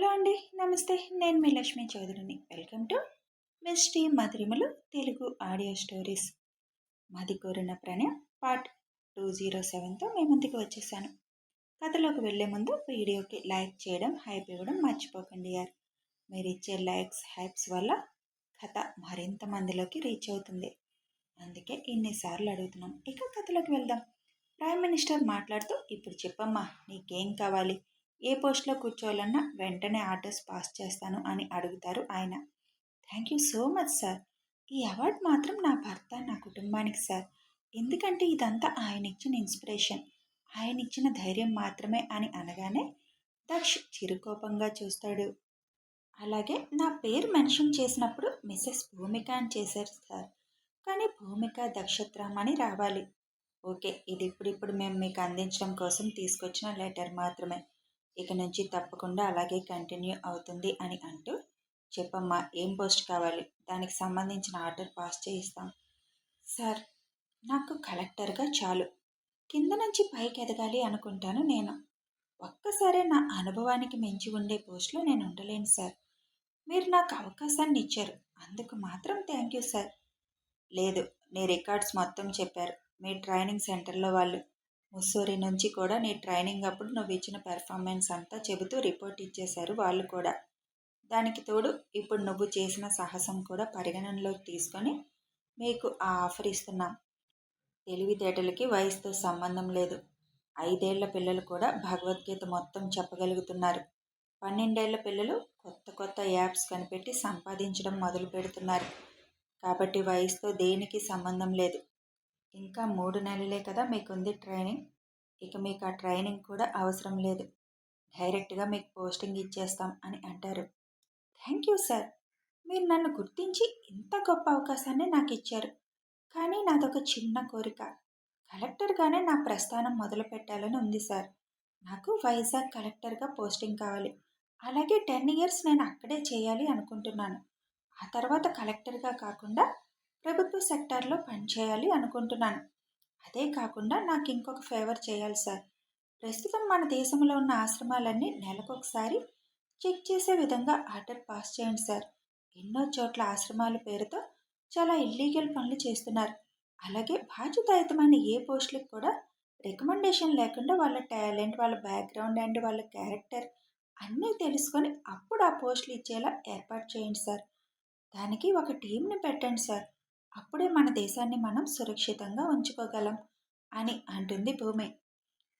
Hello అండి నమస్తే. నేను మీ లక్ష్మీ చౌదరిని. వెల్కమ్ టు మిస్టీ మధురిమలు తెలుగు ఆడియో స్టోరీస్. మాది కోరిన ప్రణయం పార్ట్ టూ జీరో సెవెన్తో మీ ముందుకు వచ్చేసాను. కథలోకి వెళ్ళే ముందు వీడియోకి లైక్ చేయడం హైప్ ఇవ్వడం మర్చిపోకండి యార్. మీరు ఇచ్చే లైక్స్ హైప్స్ వల్ల కథ మరింత మందిలోకి రీచ్ అవుతుంది. అందుకే ఇన్నిసార్లు అడుగుతున్నాం. ఇక కథలోకి వెళ్దాం. ప్రైమ్ మినిస్టర్ మాట్లాడుతూ ఇప్పుడు చెప్పమ్మా నీకేం కావాలి? ఏ పోస్ట్లో కూర్చోవాలన్నా వెంటనే ఆర్డర్స్ పాస్ చేస్తాను అని అడుగుతారు ఆయన. Thank you so much sir. ఈ అవార్డు మాత్రం నా భర్త నా కుటుంబానికి సార్. ఎందుకంటే ఇదంతా ఆయన ఇచ్చిన ఇన్స్పిరేషన్. ఆయన ఇచ్చిన ధైర్యం మాత్రమే అని అనగానే దక్ష్ చిరుకోపంగా చూస్తాడు. అలాగే నా పేరు మెన్షన్ చేసినప్పుడు మిస్సెస్ భూమిక అని చేశారు సార్. కానీ భూమిక దక్షత్రం అని రావాలి. ఓకే ఇది ఇప్పుడిప్పుడు మేము మీకు అందించడం కోసం తీసుకొచ్చిన లెటర్ మాత్రమే. ఇక నుంచి తప్పకుండా అలాగే కంటిన్యూ అవుతుంది అని అంటూ చెప్పమ్మా ఏం పోస్ట్ కావాలి? దానికి సంబంధించిన ఆర్డర్ పాస్ చేయిస్తాం. సార్ నాకు కలెక్టర్గా చాలు. కింద నుంచి పైకి ఎదగాలి అనుకుంటాను నేను. ఒక్కసారే నా అనుభవానికి మించి ఉండే పోస్ట్లో నేను ఉండలేను సార్. మీరు నాకు అవకాశాన్ని ఇచ్చారు. అందుకు మాత్రం థ్యాంక్ యూ సార్. లేదు నీ రికార్డ్స్ మొత్తం చెప్పారు. మీ ట్రైనింగ్ సెంటర్లో వాళ్ళు ముస్సూరి నుంచి కూడా నీ ట్రైనింగ్ అప్పుడు నువ్వు ఇచ్చిన పెర్ఫార్మెన్స్ అంతా చెబుతూ రిపోర్ట్ ఇచ్చేశారు వాళ్ళు కూడా. దానికి తోడు ఇప్పుడు నువ్వు చేసిన సాహసం కూడా పరిగణనలోకి తీసుకొని మీకు ఆ ఆఫర్ ఇస్తున్నాం. తెలివితేటలకి వయసుతో సంబంధం లేదు. ఐదేళ్ళ పిల్లలు కూడా భగవద్గీత మొత్తం చెప్పగలుగుతున్నారు. పన్నెండేళ్ళ పిల్లలు కొత్త కొత్త యాప్స్ కనిపెట్టి సంపాదించడం మొదలు పెడుతున్నారు కాబట్టి వయసుతో దేనికి సంబంధం లేదు? ఇంకా మూడు నెలలే కదా మీకు ఉంది ట్రైనింగ్. ఇక మీకు ఆ ట్రైనింగ్ కూడా అవసరం లేదు. డైరెక్ట్గా మీకు పోస్టింగ్ ఇచ్చేస్తాం అని అంటారు. Thank you sir. మీరు నన్ను గుర్తించి ఇంత గొప్ప అవకాశాన్ని నాకు ఇచ్చారు. కానీ నాదొక చిన్న కోరిక. కలెక్టర్గానే నా ప్రస్థానం మొదలు పెట్టాలని ఉంది సార్. నాకు వైజాగ్ కలెక్టర్గా పోస్టింగ్ కావాలి. అలాగే టెన్ ఇయర్స్ నేను అక్కడే చేయాలి అనుకుంటున్నాను. ఆ తర్వాత కలెక్టర్గా కాకుండా ప్రభుత్వ సెక్టార్లో పనిచేయాలి అనుకుంటున్నాను. అదే కాకుండా నాకు ఇంకొక ఫేవర్ చేయాలి సార్. ప్రస్తుతం మన దేశంలో ఉన్న ఆశ్రమాలన్నీ నెలకొకసారి చెక్ చేసే విధంగా ఆర్డర్ పాస్ చేయండి సార్. ఎన్నో చోట్ల ఆశ్రమాల పేరుతో చాలా ఇల్లీగల్ పనులు చేస్తున్నారు. అలాగే బాధ్యతాయుతమైన ఏ పోస్టులకు కూడా రికమెండేషన్ లేకుండా వాళ్ళ టాలెంట్ వాళ్ళ బ్యాక్గ్రౌండ్ అండ్ వాళ్ళ క్యారెక్టర్ అన్నీ తెలుసుకొని అప్పుడు ఆ పోస్టులు ఇచ్చేలా ఏర్పాటు చేయండి సార్. దానికి ఒక టీంని పెట్టండి సార్. అప్పుడే మన దేశాన్ని మనం సురక్షితంగా ఉంచుకోగలం అని అంటుంది భూమి.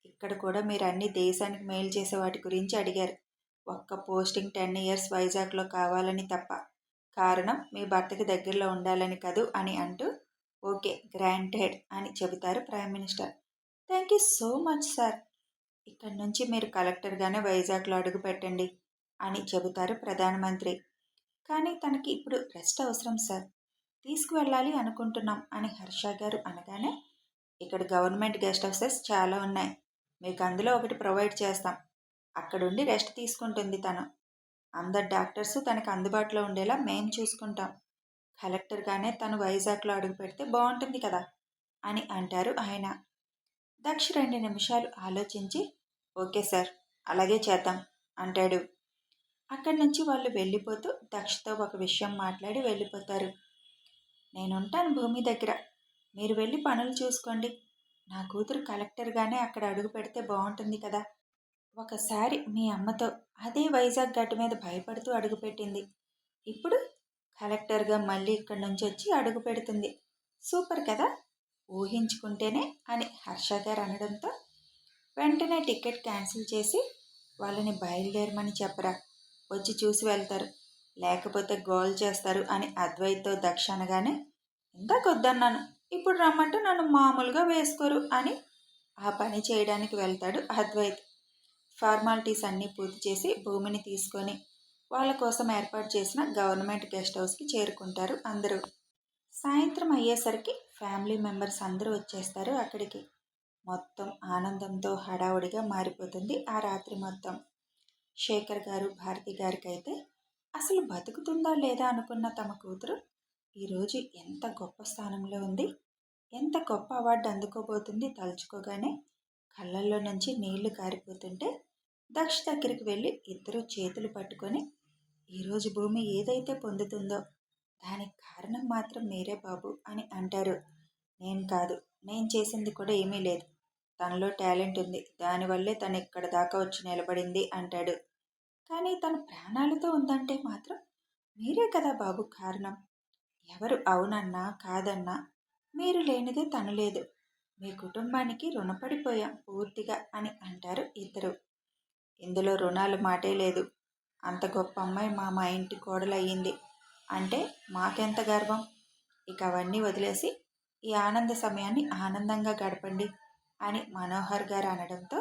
ఇక్కడ కూడా మీరు అన్ని దేశానికి మేలు చేసే వాటి గురించి అడిగారు. ఒక్క పోస్టింగ్ టెన్ ఇయర్స్ వైజాగ్లో కావాలని తప్ప. కారణం మీ భర్తకి దగ్గరలో ఉండాలని కదూ అని అంటూ ఓకే గ్రాంటెడ్ అని చెబుతారు prime minister. Thank you so much sir. ఇక్కడ నుంచి మీరు కలెక్టర్గానే వైజాగ్లో అడుగు పెట్టండి అని చెబుతారు ప్రధానమంత్రి. కానీ తనకి ఇప్పుడు రెస్ట్ అవసరం సార్. తీసుకువెళ్ళాలి అనుకుంటున్నాం అని హర్ష గారు అనగానే ఇక్కడ గవర్నమెంట్ గెస్ట్ హౌసెస్ చాలా ఉన్నాయి. మీకు అందులో ఒకటి ప్రొవైడ్ చేస్తాం. అక్కడుండి రెస్ట్ తీసుకుంటుంది తను. అందరు డాక్టర్స్ తనకు అందుబాటులో ఉండేలా మేం చూసుకుంటాం. కలెక్టర్గానే తను వైజాగ్లో అడుగు పెడితే బాగుంటుంది కదా అని అంటారు ఆయన. దక్ష రెండు నిమిషాలు ఆలోచించి ఓకే సార్ అలాగే చేద్దాం అంటాడు. అక్కడి నుంచి వాళ్ళు వెళ్ళిపోతూ దక్షతో ఒక విషయం మాట్లాడి వెళ్ళిపోతారు. నేనుంటాను భూమి దగ్గర. మీరు వెళ్ళి పనులు చూసుకోండి. నా కూతురు కలెక్టర్గానే అక్కడ అడుగు పెడితే బాగుంటుంది కదా. ఒకసారి మీ అమ్మతో అదే వైజాగ్ గట్టు మీద భయపడుతూ అడుగుపెట్టింది ఇప్పుడు కలెక్టర్గా మళ్ళీ ఇక్కడి నుంచి వచ్చి అడుగు పెడుతుంది. సూపర్ కదా? ఊహించుకుంటేనే అని హర్ష గారు అనడంతో వెంటనే టికెట్ క్యాన్సిల్ చేసి వాళ్ళని బయలుదేరమని చెప్పరా. వచ్చి చూసి వెళ్తారు. లేకపోతే గోల్ చేస్తారు అని అద్వైతో దక్ష అనగానే ఇందాకొద్దన్నాను ఇప్పుడు రమ్మంటే నన్ను మామూలుగా వేసుకోరు అని ఆ పని చేయడానికి వెళ్తాడు అద్వైత్. ఫార్మాలిటీస్ అన్నీ పూర్తి చేసి భూమిని తీసుకొని వాళ్ళ కోసం ఏర్పాటు చేసిన గవర్నమెంట్ గెస్ట్ హౌస్కి చేరుకుంటారు అందరూ. సాయంత్రం అయ్యేసరికి ఫ్యామిలీ మెంబర్స్ అందరూ వచ్చేస్తారు అక్కడికి. మొత్తం ఆనందంతో హడావుడిగా మారిపోతుంది ఆ రాత్రి మొత్తం. శేఖర్ గారు భారతి గారికి అయితే అసలు బతుకుతుందా లేదా అనుకున్న తమ కూతురు ఈరోజు ఎంత గొప్ప స్థానంలో ఉంది ఎంత గొప్ప అవార్డు అందుకోబోతుంది తలుచుకోగానే కళ్ళల్లో నుంచి నీళ్ళు కారిపోతుంటే దక్ష దగ్గరికి వెళ్ళి ఇద్దరు చేతులు పట్టుకొని ఈరోజు భూమి ఏదైతే పొందుతుందో దానికి కారణం మాత్రం మీరే బాబు అని అంటారు. నేను కాదు నేను చేసింది కూడా ఏమీ లేదు. తనలో టాలెంట్ ఉంది దానివల్లే తను ఇక్కడ దాకా వచ్చి నిలబడింది అంటాడు. కానీ తన ప్రాణాలతో ఉందంటే మాత్రం మీరే కదా బాబు కారణం. ఎవరు అవునన్నా కాదన్నా మీరు లేనిదే తను లేదు. మీ కుటుంబానికి రుణపడిపోయాం పూర్తిగా అని అంటారు ఇద్దరు. ఇందులో రుణాలు మాటే లేదు. అంత గొప్ప అమ్మాయి మా మా ఇంటి కోడలయ్యింది. అంటే మాకెంత గర్వం? ఇక అవన్నీ వదిలేసి ఈ ఆనంద సమయాన్ని ఆనందంగా గడపండి అని మనోహర్ గారు అనడంతో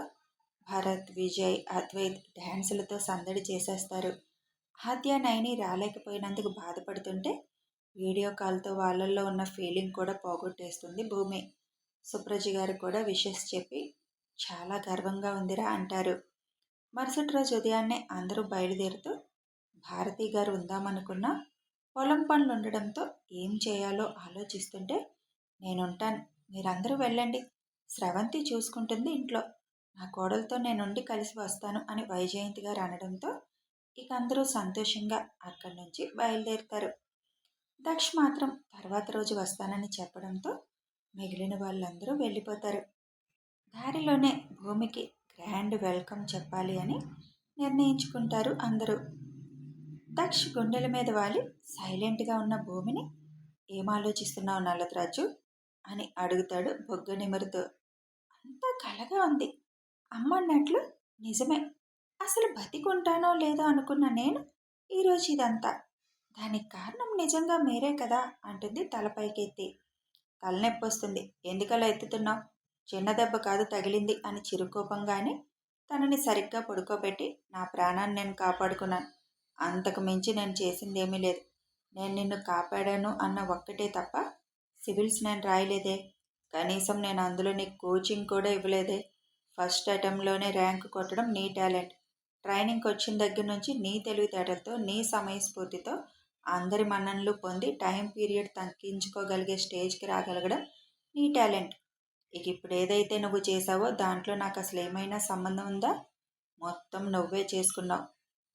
భరత్ విజయ్ అద్వైత్ డ్యాన్సులతో సందడి చేసేస్తారు. ఆద్య నయని రాలేకపోయినందుకు బాధపడుతుంటే వీడియో కాల్తో వాళ్ళల్లో ఉన్న ఫీలింగ్ కూడా పోగొట్టేస్తుంది భూమి. సుప్రజ గారు కూడా విషెస్ చెప్పి చాలా గర్వంగా ఉందిరా అంటారు. మరుసటి రోజు ఉదయాన్నే అందరూ బయలుదేరుతూ భారతి గారు ఉందామనుకున్న పొలం పనులు ఉండడంతో ఏం చేయాలో ఆలోచిస్తుంటే నేనుంటాను. మీరందరూ వెళ్ళండి. స్రవంతి చూసుకుంటుంది ఇంట్లో. నా కోడలతో నేనుండి కలిసి వస్తాను అని వైజయంతి గారు అనడంతో ఇక అందరూ సంతోషంగా అక్కడి నుంచి బయలుదేరుతారు. దక్ష్ మాత్రం తర్వాత రోజు వస్తానని చెప్పడంతో మిగిలిన వాళ్ళందరూ వెళ్ళిపోతారు. దారిలోనే భూమికి గ్రాండ్ వెల్కమ్ చెప్పాలి అని నిర్ణయించుకుంటారు అందరూ. దక్ష్ గుండెల మీద వాలి సైలెంట్గా ఉన్న భూమిని ఏం ఆలోచిస్తున్నావు నల్లద్రాజు? అని అడుగుతాడు బొగ్గ నిమరుతో. అంతా కలగా ఉంది. అమ్మన్నట్లు నిజమే. అసలు బతికుంటానో లేదో అనుకున్న నేను ఈరోజు ఇదంతా. దానికి కారణం నిజంగా మీరే కదా అంటుంది తలపైకెత్తి. తలనొప్పి వస్తుంది ఎందుకలా ఎత్తుతున్నావు? చిన్న దెబ్బ కాదు తగిలింది అని చిరుకోపంగానే తనని సరిగ్గా పడుకోబెట్టి నా ప్రాణాన్ని నేను కాపాడుకున్నాను. అంతకు మించి నేను చేసిందేమీ లేదు. నేను నిన్ను కాపాడాను అన్న ఒక్కటే తప్ప సివిల్స్ నేను రాయలేదే? కనీసం నేను అందులో నీకు కోచింగ్ కూడా ఇవ్వలేదే? ఫస్ట్ అటెంప్ట్లోనే ర్యాంక్ కొట్టడం నీ టాలెంట్. ట్రైనింగ్కి వచ్చిన దగ్గర నుంచి నీ తెలివితేటలతో నీ సమయస్ఫూర్తితో అందరి మన్ననలు పొంది టైం పీరియడ్ తగ్గించుకోగలిగే స్టేజ్కి రాగలగడం నీ టాలెంట్. ఇక ఇప్పుడు ఏదైతే నువ్వు చేసావో దాంట్లో నాకు అసలు ఏమైనా సంబంధం ఉందా? మొత్తం నువ్వే చేసుకున్నావు.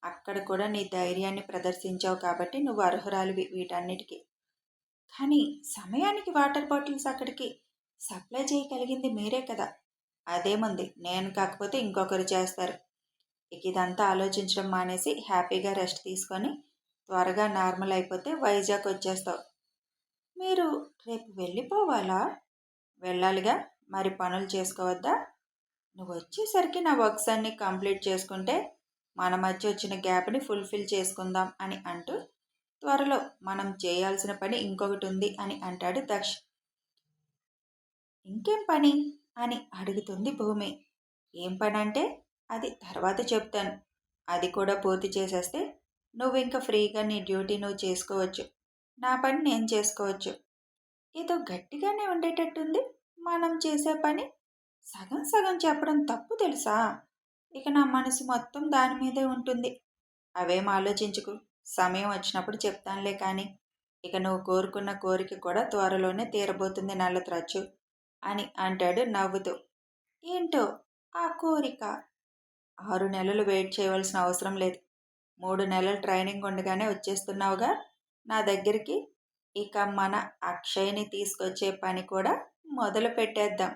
అక్కడ కూడా నీ ధైర్యాన్ని ప్రదర్శించావు కాబట్టి నువ్వు అర్హురాలివి వీటన్నిటికీ. కానీ సమయానికి వాటర్ బాటిల్స్ అక్కడికి సప్లై చేయగలిగింది మీరే కదా. అదేముంది? నేను కాకపోతే ఇంకొకరు చేస్తారు. ఇక ఇదంతా ఆలోచించడం మానేసి హ్యాపీగా రెస్ట్ తీసుకొని త్వరగా నార్మల్ అయిపోతే వైజాగ్ వచ్చేస్తావు. మీరు రేపు వెళ్ళిపోవాలా? వెళ్ళాలిగా? మరి పనులు చేసుకోవద్దా? నువ్వు వచ్చేసరికి నా వర్క్స్ అన్నీ కంప్లీట్ చేసుకుంటే మన మధ్య వచ్చిన గ్యాప్ని ఫుల్ఫిల్ చేసుకుందాం అని అంటూ త్వరలో మనం చేయాల్సిన పని ఇంకొకటి ఉంది అని అంటాడు దక్ష్. ఇంకేం పని? అని అడుగుతుంది భూమి. ఏం పని అంటే అది తర్వాత చెప్తాను. అది కూడా పూర్తి చేసేస్తే నువ్వు ఇంకా ఫ్రీగా నీ డ్యూటీ నువ్వు చేసుకోవచ్చు. నా పని నేను చేసుకోవచ్చు. ఏదో గట్టిగానే ఉండేటట్టుంది. మనం చేసే పని సగం సగం చెప్పడం తప్పు తెలుసా? ఇక నా మనసు మొత్తం దాని మీదే ఉంటుంది. అవేం ఆలోచించుకు? సమయం వచ్చినప్పుడు చెప్తానులే కానీ ఇక నువ్వు కోరుకున్న కోరిక కూడా త్వరలోనే తీరబోతుంది నల్లత్రచ్చు అని అంటాడు నవ్వుతూ. ఏంటో? ఆ కోరిక? ఆరు నెలలు వెయిట్ చేయవలసిన అవసరం లేదు. మూడు నెలలు ట్రైనింగ్ ఉండగానే వచ్చేస్తున్నావుగా. నా దగ్గరికి ఇక మన అక్షయ్ని తీసుకొచ్చే పని కూడా మొదలు పెట్టేద్దాం.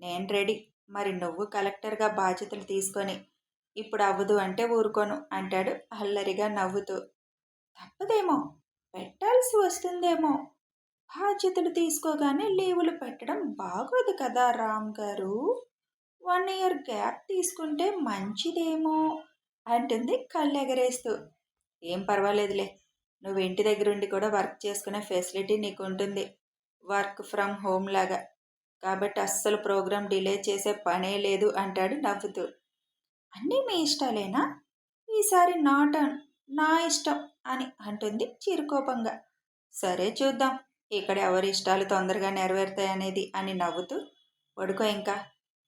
నేను రెడీ. మరి నువ్వు కలెక్టర్గా బాధ్యతలు తీసుకొని ఇప్పుడు అవ్వదు అంటే ఊరుకోను అంటాడు అల్లరిగా నవ్వుతూ. తప్పదేమో పెట్టాల్సి వస్తుందేమో. బాధ్యతలు తీసుకోగానే లీవులు పెట్టడం బాగోదు కదా రామ్ గారు. వన్ ఇయర్ గ్యాప్ తీసుకుంటే మంచిదేమో. అంటుంది కళ్ళు ఎగరేస్తూ ఏం పర్వాలేదులే. నువ్వు ఇంటి దగ్గర ఉండి కూడా వర్క్ చేసుకునే ఫెసిలిటీ నీకు ఉంటుంది వర్క్ ఫ్రమ్ హోమ్ లాగా. కాబట్టి అస్సలు ప్రోగ్రాం డిలే చేసే పనే లేదు అంటాడు నవ్వుతూ. అన్నీ మీ ఇష్టాలేనా? ఈసారి నాట్ నా ఇష్టం అని అంటుంది చిరుకోపంగా. సరే చూద్దాం. ఇక్కడ ఎవరి ఇష్టాలు తొందరగా నెరవేరుతాయనేది అని నవ్వుతూ. పడుకో ఇంకా.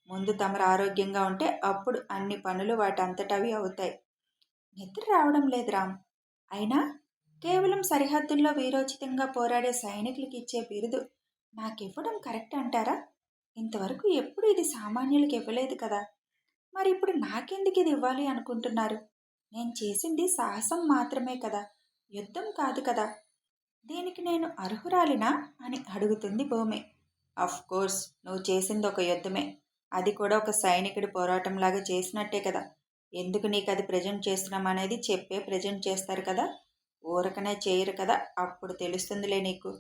ముందు తమరు ఆరోగ్యంగా ఉంటే అప్పుడు అన్ని పనులు వాటంతటవి అవుతాయి. నిద్ర రావడం లేదు రామ్. అయినా కేవలం సరిహద్దుల్లో వీరోచితంగా పోరాడే సైనికులకి ఇచ్చే బిరుదు నాకివ్వడం కరెక్ట్ అంటారా? ఇంతవరకు ఎప్పుడు ఇది సామాన్యులకు ఇవ్వలేదు కదా. మరి ఇప్పుడు నాకెందుకు ఇది ఇవ్వాలి అనుకుంటున్నారు? నేను చేసింది సాహసం మాత్రమే కదా. యుద్ధం కాదు కదా. దీనికి నేను అర్హురాలినా అని అడుగుతుంది భూమి. అఫ్ కోర్స్ నువ్వు చేసింది ఒక యుద్ధమే. అది కూడా ఒక సైనికుడి పోరాటంలాగా చేసినట్టే కదా. ఎందుకు నీకు అది ప్రజెంట్ చేస్తున్నాం అనేది చెప్పే ప్రజెంట్ చేస్తారు కదా. ఊరకనే చేయరు కదా. అప్పుడు తెలుస్తుందిలే నీకు.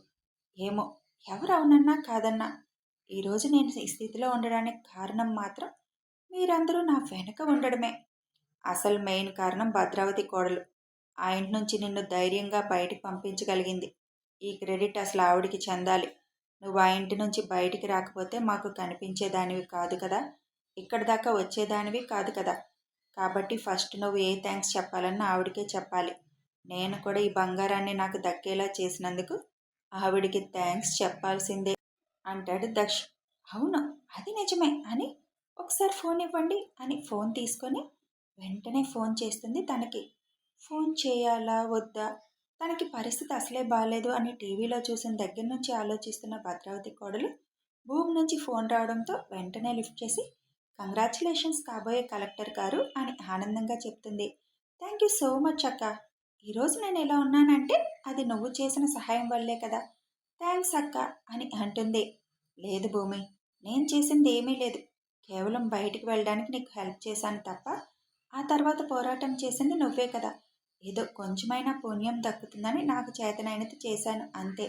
ఏమో ఎవరు అవునన్నా కాదన్నా. ఈరోజు నేను ఈ స్థితిలో ఉండడానికి కారణం మాత్రం మీరందరూ నా వెనక ఉండడమే. అసలు మెయిన్ కారణం భద్రావతి కోడలు. ఆ ఇంటి నుంచి నిన్ను ధైర్యంగా బయటికి పంపించగలిగింది. ఈ క్రెడిట్ అసలు ఆవిడికి చెందాలి. నువ్వు ఆ ఇంటి నుంచి బయటికి రాకపోతే మాకు కనిపించేదానివి కాదు కదా. ఇక్కడి దాకా వచ్చేదానివి కాదు కదా. కాబట్టి ఫస్ట్ నువ్వు ఏ థ్యాంక్స్ చెప్పాలన్నా ఆవిడకే చెప్పాలి. నేను కూడా ఈ బంగారాన్ని నాకు దక్కేలా చేసినందుకు ఆవిడికి థ్యాంక్స్ చెప్పాల్సిందే అంటాడు దక్ష్. అవును అది నిజమే అని ఒకసారి ఫోన్ ఇవ్వండి అని ఫోన్ తీసుకొని వెంటనే ఫోన్ చేస్తుంది తనకి. ఫోన్ చేయాలా వద్దా? తనకి పరిస్థితి అసలే బాగాలేదు అని టీవీలో చూసిన దగ్గర నుంచి ఆలోచిస్తున్న భద్రావతి కోడలు భూమి నుంచి ఫోన్ రావడంతో వెంటనే లిఫ్ట్ చేసి కంగ్రాచులేషన్స్ కాబోయే కలెక్టర్ గారు అని ఆనందంగా చెప్తుంది. థ్యాంక్ యూ సో మచ్ అక్క. ఈరోజు నేను ఎలా ఉన్నానంటే అది నువ్వు చేసిన సహాయం వల్లే కదా. థ్యాంక్స్ అక్క అని అంటుంది. లేదు భూమి నేను చేసింది ఏమీ లేదు. కేవలం బయటికి వెళ్ళడానికి నీకు హెల్ప్ చేశాను తప్ప ఆ తర్వాత పోరాటం చేసింది నువ్వే కదా. ఏదో కొంచెమైనా పుణ్యం దక్కుతుందని నాకు చేతనైనది చేశాను అంతే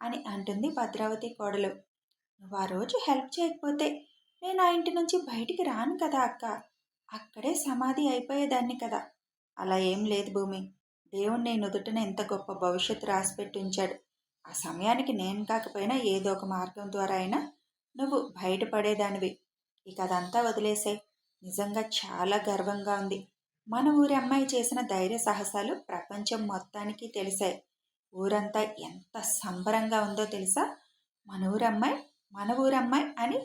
అని అంటుంది భద్రావతి కోడలు. నువ్వు ఆ రోజు హెల్ప్ చేయకపోతే నేను ఆ ఇంటి నుంచి బయటికి రాను కదా అక్క. అక్కడే సమాధి అయిపోయేదాన్ని కదా. అలా ఏం లేదు భూమి. దేవుడు నేను నుదుటిన ఎంత గొప్ప భవిష్యత్తు రాసిపెట్టి ఉంచాడు. ఆ సమయానికి నేను కాకపోయినా ఏదో ఒక మార్గం ద్వారా అయినా నువ్వు బయటపడేదానివి. ఇక అదంతా వదిలేసే. నిజంగా చాలా గర్వంగా ఉంది. మన ఊరి అమ్మాయి చేసిన ధైర్య సాహసాలు ప్రపంచం మొత్తానికి తెలిసాయి. ఊరంతా ఎంత సంబరంగా ఉందో తెలుసా? మన ఊరి అమ్మాయి మన ఊరి అమ్మాయి అని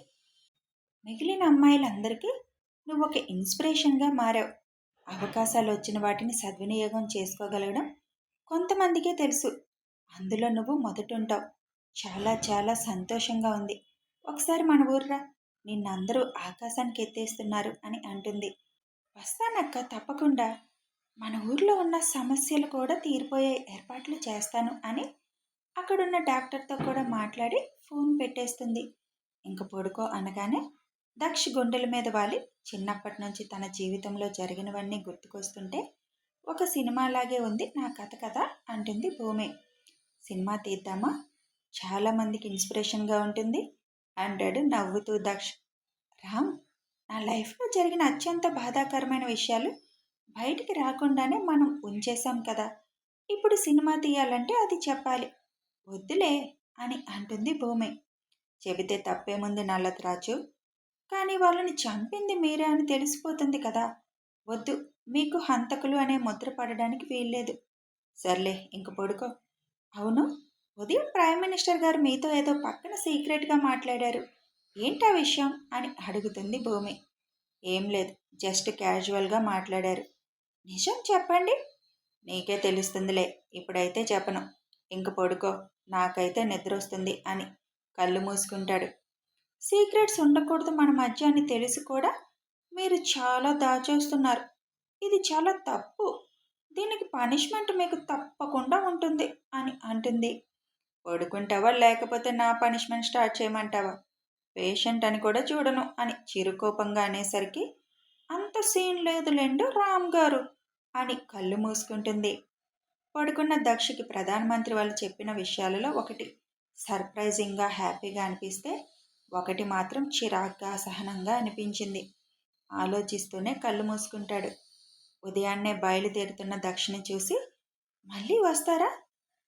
మిగిలిన అమ్మాయిలందరికీ నువ్వు ఒక ఇన్స్పిరేషన్గా మారావు. అవకాశాలు వచ్చిన వాటిని సద్వినియోగం చేసుకోగలగడం కొంతమందికే తెలుసు. అందులో నువ్వు మొదటుంటావు. చాలా చాలా సంతోషంగా ఉంది. ఒకసారి మన ఊర్రా నిన్నందరూ ఆకాశానికి ఎత్తేస్తున్నారు అని అంటుంది. వస్తానక్క తప్పకుండా. మన ఊర్లో ఉన్న సమస్యలు కూడా తీరిపోయే ఏర్పాట్లు చేస్తాను అని అక్కడున్న డాక్టర్తో కూడా మాట్లాడి ఫోన్ పెట్టేస్తుంది. ఇంక పడుకో అనగానే దక్ష గుండెల మీద వాలి. చిన్నప్పటి నుంచి తన జీవితంలో జరిగినవన్నీ గుర్తుకొస్తుంటే ఒక సినిమాలాగే ఉంది నా కథ కథ అంటుంది భూమి. సినిమా తీద్దామా? చాలామందికి ఇన్స్పిరేషన్గా ఉంటుంది. అంటాడు నవ్వుతూ దక్ష. రామ్ నా లైఫ్లో జరిగిన అత్యంత బాధాకరమైన విషయాలు బయటికి రాకుండానే మనం ఉంచేశాం కదా. ఇప్పుడు సినిమా తీయాలంటే అది చెప్పాలి. వద్దులే అని అంటుంది భూమి. చెబితే తప్పేముంది నల్లత్రాజు కానీ వాళ్ళని చంపింది మీరే అని తెలిసిపోతుంది కదా. వద్దు మీకు హంతకులు అనే ముద్ర పడడానికి వీల్లేదు. సర్లే ఇంక పడుకో. అవును ఉదయం ప్రైమ్ మినిస్టర్ గారు మీతో ఏదో పక్కన సీక్రెట్గా మాట్లాడారు. ఏంటా విషయం? అని అడుగుతుంది భూమి. ఏం లేదు జస్ట్ క్యాజువల్గా మాట్లాడారు. నిజం చెప్పండి. నీకే తెలుస్తుందిలే ఇప్పుడైతే చెప్పను. ఇంక పడుకో నాకైతే నిద్ర వస్తుంది అని కళ్ళు మూసుకుంటాడు. సీక్రెట్స్ ఉండకూడదు మన మధ్య అని తెలిసి కూడా? మీరు చాలా దాచేస్తున్నారు. ఇది చాలా తప్పు. దీనికి పనిష్మెంట్ మీకు తప్పకుండా ఉంటుంది అని అంటుంది. పడుకుంటావా లేకపోతే నా పనిష్మెంట్ స్టార్ట్ చేయమంటావా? పేషెంట్ అని కూడా చూడను అని చిరుకోపంగా అనేసరికి అంత సీన్ లేదులేండు రామ్ గారు అని కళ్ళు మూసుకుంటుంది. పడుకున్న దక్షకి ప్రధానమంత్రి వాళ్ళు చెప్పిన విషయాలలో ఒకటి. సర్ప్రైజింగ్గా హ్యాపీగా అనిపిస్తే ఒకటి మాత్రం చిరాగ్గా అసహనంగా అనిపించింది. ఆలోచిస్తూనే కళ్ళు మూసుకుంటాడు. ఉదయాన్నే బయలుదేరుతున్న దక్షిణ చూసి మళ్ళీ వస్తారా?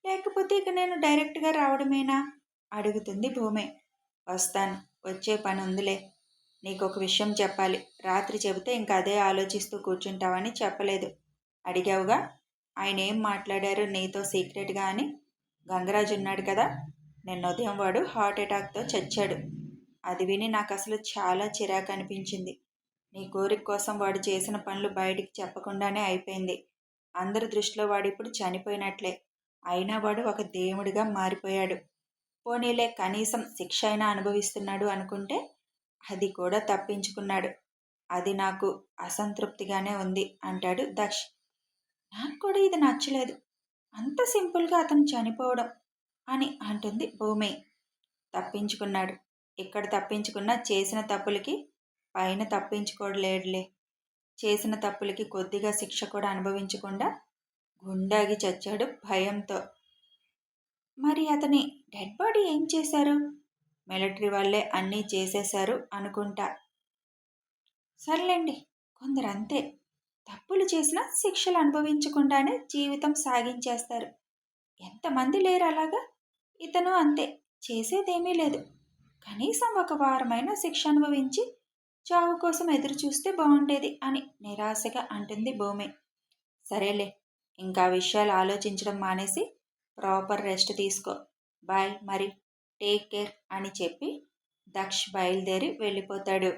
లేకపోతే ఇక నేను డైరెక్ట్గా రావడమేనా? అడుగుతుంది భూమే. వస్తాను. వచ్చే పని ఉందిలే నీకు ఒక విషయం చెప్పాలి. రాత్రి చెబితే ఇంకా అదే ఆలోచిస్తూ కూర్చుంటావని చెప్పలేదు. అడిగావుగా. ఆయన ఏం మాట్లాడారు నీతో సీక్రెట్గా అని. గంగరాజు ఉన్నాడు కదా. నిన్న ఉదయం వాడు హార్ట్ అటాక్తో చచ్చాడు. అది విని నాకు అసలు చాలా చిరాకు అనిపించింది నీ కోరిక కోసం వాడు చేసిన పనులు బయటికి చెప్పకుండానే అయిపోయింది. అందరి దృష్టిలో వాడు ఇప్పుడు చనిపోయినట్లే. అయినా వాడు ఒక దేవుడిగా మారిపోయాడు. పోనీలే కనీసం శిక్ష అయినా అనుభవిస్తున్నాడు అనుకుంటే అది కూడా తప్పించుకున్నాడు. అది నాకు అసంతృప్తిగానే ఉంది అంటాడు దక్ష్ నాకు కూడా ఇది నచ్చలేదు. అంత సింపుల్గా అతను చనిపోవడం అని అంటుంది భూమి. తప్పించుకున్నాడు. ఇక్కడ తప్పించుకున్నా చేసిన తప్పులకి పైన తప్పించుకోలేడులే చేసిన తప్పులకి కొద్దిగా శిక్ష కూడా అనుభవించకుండా గుండాగి చచ్చాడు భయంతో. మరి అతని డెడ్ బాడీ ఏం చేశారు? మిలిటరీ వాళ్ళే అన్నీ చేసేశారు అనుకుంటా. సర్లేండి కొందరు అంతే తప్పులు చేసినా శిక్షలు అనుభవించకుండానే జీవితం సాగించేస్తారు. ఎంతమంది లేరు అలాగా? ఇతను అంతే చేసేదేమీ లేదు. కనీసం ఒక వారమైన శిక్ష అనుభవించి చావు కోసం ఎదురు చూస్తే బాగుండేది అని నిరాశగా అంటుంది భూమి. సరేలే ఇంకా విషయాలు ఆలోచించడం మానేసి ప్రాపర్ రెస్ట్ తీసుకో. బాయ్ మరి టేక్ కేర్ అని చెప్పి దక్ష్ బయలుదేరి వెళ్ళిపోతాడు.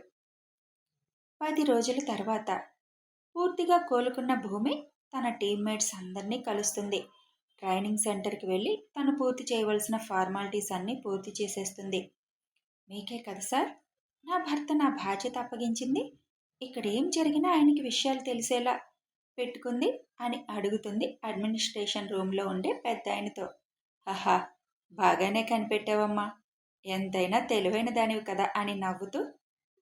పది రోజుల తర్వాత పూర్తిగా కోలుకున్న భూమి తన టీమ్మేట్స్ అందరినీ కలుస్తుంది. ట్రైనింగ్ సెంటర్కి వెళ్ళి తను పూర్తి చేయవలసిన ఫార్మాలిటీస్ అన్నీ పూర్తి చేసేస్తుంది. మీకే కదా సార్? నా భర్త నా బాధ్యత అప్పగించింది. ఇక్కడ ఏం జరిగినా ఆయనకి విషయాలు తెలిసేలా పెట్టుకుంది అని అడుగుతుంది. అడ్మినిస్ట్రేషన్ రూమ్లో ఉండే పెద్ద ఆయనతో హహా బాగానే కనిపెట్టావమ్మా. ఎంతైనా తెలివైన దానివి కదా అని నవ్వుతూ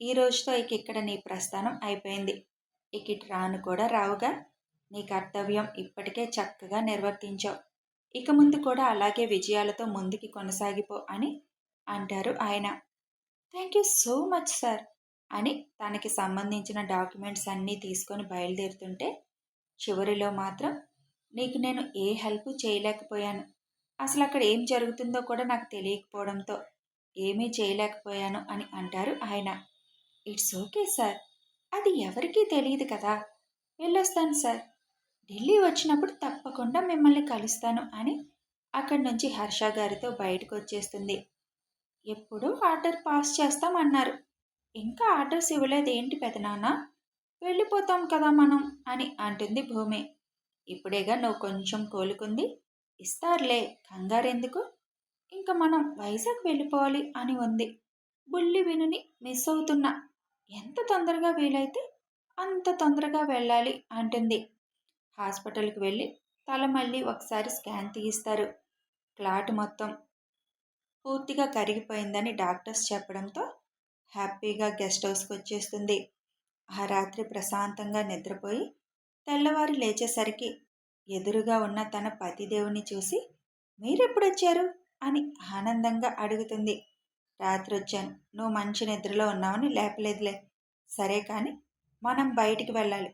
ఈ రోజుతో ఇక ఇక్కడ నీ ప్రస్థానం అయిపోయింది. ఇక ఇటు రాను కూడా రావుగా. నీ కర్తవ్యం ఇప్పటికే చక్కగా నిర్వర్తించావు. ఇక ముందు కూడా అలాగే విజయాలతో ముందుకి కొనసాగిపో అని అంటారు ఆయన. Thank you so much sir అని తనకి సంబంధించిన డాక్యుమెంట్స్ అన్నీ తీసుకొని బయలుదేరుతుంటే చివరిలో మాత్రం నీకు నేను ఏ హెల్ప్ చేయలేకపోయాను. అసలు అక్కడ ఏం జరుగుతుందో కూడా నాకు తెలియకపోవడంతో ఏమీ చేయలేకపోయాను అని అంటారు ఆయన. It's okay sir. అది ఎవరికీ తెలియదు కదా. వెళ్ళొస్తాను సార్. ఢిల్లీ వచ్చినప్పుడు తప్పకుండా మిమ్మల్ని కలుస్తాను అని అక్కడి నుంచి హర్ష గారితో బయటకు వచ్చేస్తుంది. ఎప్పుడు ఆర్డర్ పాస్ చేస్తామన్నారు. ఇంకా ఆర్డర్స్ ఇవ్వలేదు ఏంటి పెదనాన్న? వెళ్ళిపోతాం కదా మనం అని అంటుంది భూమి. ఇప్పుడేగా నువ్వు కొంచెం కోలుకుంది ఇస్తారులే కంగారెందుకు? ఇంకా మనం వైజాగ్ వెళ్ళిపోవాలి అని ఉంది. బుల్లి వినుని మిస్ అవుతున్నా. ఎంత తొందరగా వీలైతే అంత తొందరగా వెళ్ళాలి అంటుంది. హాస్పిటల్కి వెళ్ళి తల మళ్ళీ ఒకసారి స్కాన్ తీయిస్తారు. క్లాట్ మొత్తం పూర్తిగా కరిగిపోయిందని డాక్టర్స్ చెప్పడంతో హ్యాపీగా గెస్ట్ హౌస్కి వచ్చేస్తుంది. ఆ రాత్రి ప్రశాంతంగా నిద్రపోయి తెల్లవారి లేచేసరికి ఎదురుగా ఉన్న తన పతిదేవుని చూసి మీరెప్పుడొచ్చారు? అని ఆనందంగా అడుగుతుంది. రాత్రి వచ్చాను నువ్వు మంచి నిద్రలో ఉన్నావని లేపలేదులే. సరే కానీ మనం బయటికి వెళ్ళాలి.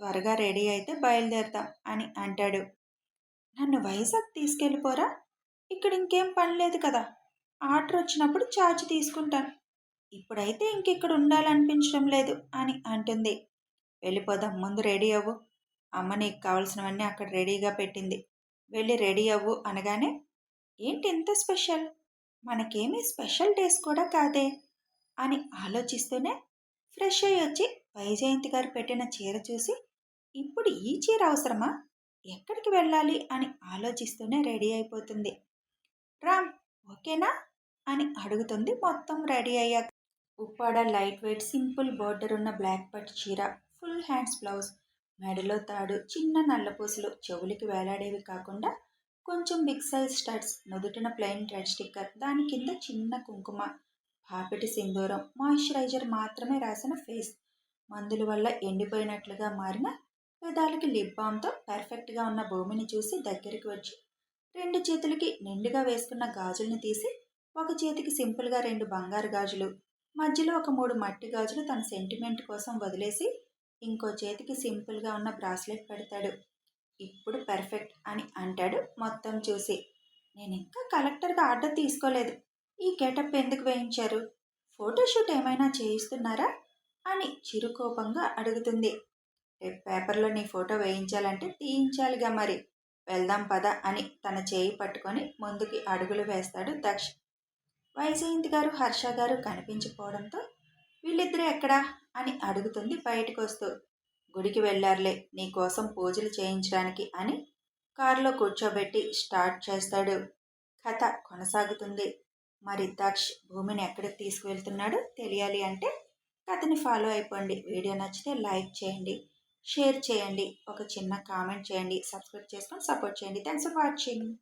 త్వరగా రెడీ అయితే బయలుదేరుతాం అని అంటాడు. నన్ను వైజాగ్ తీసుకెళ్ళిపోరా? ఇక్కడ ఇంకేం పని లేదు కదా. ఆర్డర్ వచ్చినప్పుడు ఛార్జ్ తీసుకుంటాను. ఇప్పుడైతే ఇంకెక్కడ ఉండాలనిపించడం లేదు అని అంటుంది. వెళ్ళిపోదాం ముందు రెడీ అవ్వు. అమ్మ నీకు కావాల్సినవన్నీ అక్కడ రెడీగా పెట్టింది. వెళ్ళి రెడీ అవ్వు అనగానే ఏంటి ఎంత స్పెషల్? మనకేమీ స్పెషల్ డేస్ కూడా కాదే అని ఆలోచిస్తూనే ఫ్రెష్ అయ్యి వచ్చి వైజయంతి గారు పెట్టిన చీర చూసి ఇప్పుడు ఈ చీర అవసరమా? ఎక్కడికి వెళ్ళాలి? అని ఆలోచిస్తూనే రెడీ అయిపోతుంది. రామ్ ఓకేనా? అని అడుగుతుంది మొత్తం రెడీ అయ్యాక. Uppada light weight simple border ఉన్న బ్లాక్ పట్ చీర ఫుల్ హ్యాండ్స్ బ్లౌజ్ మెడలో తాడు చిన్న నల్లపూసలు చెవులకి వేలాడేవి కాకుండా కొంచెం బిగ్ సైజ్ స్టడ్స్ నుదుటిన ప్లెయిన్ రెడ్ స్టిక్కర్ దాని కింద చిన్న కుంకుమ పాపిటి సింధూరం మాయిశ్చరైజర్ మాత్రమే రాసిన ఫేస్. మందుల వల్ల ఎండిపోయినట్లుగా మారిన పెదాలకి లిప్ బామ్తో పర్ఫెక్ట్గా ఉన్న భూమిని చూసి దగ్గరికి వచ్చి రెండు చేతులకి నిండుగా వేసుకున్న గాజుల్ని తీసి ఒక చేతికి సింపుల్గా రెండు బంగారు గాజులు మధ్యలో ఒక మూడు మట్టి గాజులు తన సెంటిమెంట్ కోసం వదిలేసి ఇంకో చేతికి సింపుల్గా ఉన్న బ్రాస్లెట్ పెడతాడు. ఇప్పుడు పర్ఫెక్ట్ అని అంటాడు మొత్తం చూసి. నేను ఇంకా కలెక్టర్గా ఆర్డర్ తీసుకోలేదు. ఈ గెటప్ ఎందుకు వేయించారు? ఫోటోషూట్ ఏమైనా చేయిస్తున్నారా? అని చిరుకోపంగా అడుగుతుంది. రేపు పేపర్లో నీ ఫోటో వేయించాలంటే తీయించాలిగా మరి. వెళ్దాం పద అని తన చేయి పట్టుకొని ముందుకి అడుగులు వేస్తాడు దక్ష్. వైజయంతి గారు హర్ష గారు కనిపించకపోవడంతో వీళ్ళిద్దరూ ఎక్కడా అని అడుగుతుంది బయటకు వస్తూ. గుడికి వెళ్ళారులే నీ కోసం పూజలు చేయించడానికి అని కారులో కూర్చోబెట్టి స్టార్ట్ చేస్తాడు. కథ కొనసాగుతుంది. మరి దక్ష్ భూమిని ఎక్కడికి తీసుకువెళ్తున్నాడో తెలియాలి అంటే కథని ఫాలో అయిపోండి. వీడియో నచ్చితే లైక్ చేయండి షేర్ చేయండి ఒక చిన్న కామెంట్ చేయండి సబ్స్క్రైబ్ చేసుకొని సపోర్ట్ చేయండి. Thanks for watching.